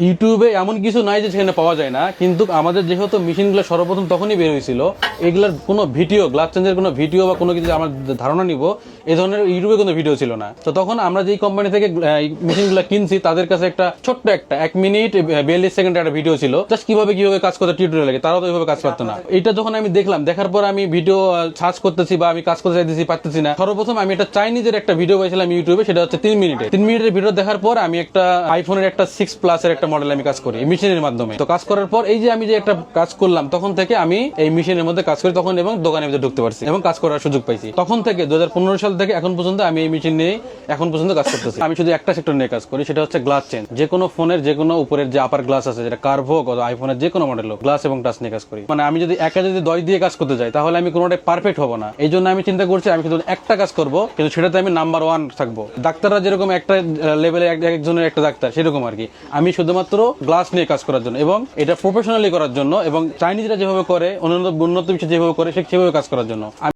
ইউটিউবে এমন কিছু নাই যে সেখানে পাওয়া যায় না, কিন্তু আমাদের যেহেতু মেশিনগুলো সর্বপ্রথম তখনই বের হয়েছিল, এগুলোর কোনো ভিডিও গ্লাস চেঞ্জের কোনো ভিডিও বা কোনো কিছু আমার ধারণা নিব এই ধরনের ইউটিউবে কোনো ভিডিও ছিল না। তো তখন আমরা যেই কোম্পানি থেকে মেশিনগুলো কিনছি, তাদের কাছে একটা ছোট্ট একটা, এক মিনিট বিয়াল্লিশ সেকেন্ডের একটা ভিডিও ছিল জাস্ট কীভাবে কীভাবে কাজ করতে টিউটোরিয়াল লাগে, তারাও তো ওইভাবে কাজ করতো না। এটা যখন আমি দেখলাম, দেখার পর আমি ভিডিও সার্চ করতেছি বা আমি কাজ করতে চাইতেছি, পারতেছি না। সর্বপ্রথম আমি একটা চাইনিজের একটা ভিডিও পাইছিলাম ইউটিউবে, সেটা হচ্ছে তিন মিনিটে। তিন মিনিটের ভিডিও দেখার পর আমি একটা আইফোনের একটা সিক্স প্লাসের একটা মডেল আমি কাজ করি মেশিনের মাধ্যমে। তো কাজ করার পর এই যে আমি যে একটা কাজ করলাম, তখন থেকে আমি এই মেশিনের মধ্যে কাজ করি, তখন এবং দোকানের ঢুকতে পারছি এবং কাজ করার সুযোগ পাইছি। তখন থেকে দু হাজার পনেরো সাল থেকে এখন পর্যন্ত আমি এই মেশিন নিয়ে এখন পর্যন্ত কাজ করতেছি। আমি শুধু একটা সেক্টর নিয়ে কাজ করি, সেটা হচ্ছে গ্লাস চেঞ্জ যে কোনো ফোনের যে কোনো উপরের যে আপার গ্লাস আছে, যেটা কার্ভ হোক আইফোনের যে কোনো মডেল হোক গ্লাস এবং টাচ নিয়ে কাজ করি। মানে আমি যদি একা যদি দশ দিয়ে কাজ করতে যাই, তাহলে আমি কোনোটাই পারফেক্ট হব না। এই জন্য আমি চিন্তা করছি, আমি শুধু একটা কাজ করব, কিন্তু সেটাতে আমি নাম্বার ওয়ান থাকব। ডাক্তাররা যেরকম একটা লেভেলে একজনের একটা ডাক্তার, সেরকম আর কি। আমি শুধুমাত্র গ্লাস নিয়ে কাজ করার জন্য এবং এটা প্রফেশনালি করার জন্য এবং চাইনিজরা যেভাবে করে, অন্যান্য উন্নত বিশ্বে যেভাবে করে সেভাবে কাজ করার জন্য।